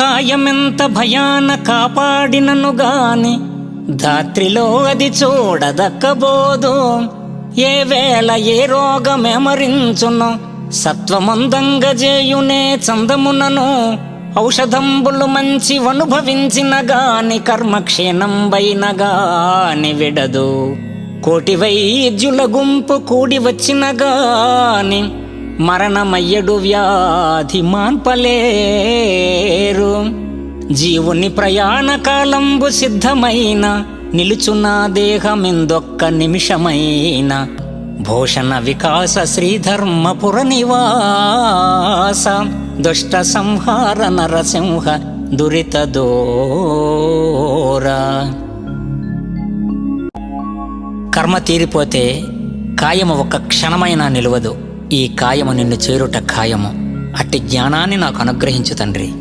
కాయమెంత భయాన కాపాడినను గాని ధాత్రిలో అది చూడదక్కబోదు. ఏ వేళ ఏ రోగమెమరించును సత్వమందంగజేయునే చందమునను ఔషధంబులు మంచి అనుభవించిన గాని కర్మక్షీణంబైన గాని విడదు. కోటి వైద్యుల గుంపు కూడి వచ్చిన గాని మరణమయ్యడు వ్యాధి మాన్పలే జీవుని ప్రయాణ కాలంబు సిద్ధమైన నిలుచున్న దేహమిందొక్క నిమిషమైన. భూషణ వికాస శ్రీధర్మపుర నివాస దుష్ట సంహార నరసింహ దురిత దోరా. కర్మ తీరిపోతే కాయము ఒక క్షణమైనా నిలవదు. ఈ కాయము నిన్ను చేరుట ఖాయము. అట్టి జ్ఞానాన్ని నాకు అనుగ్రహించు తండ్రి.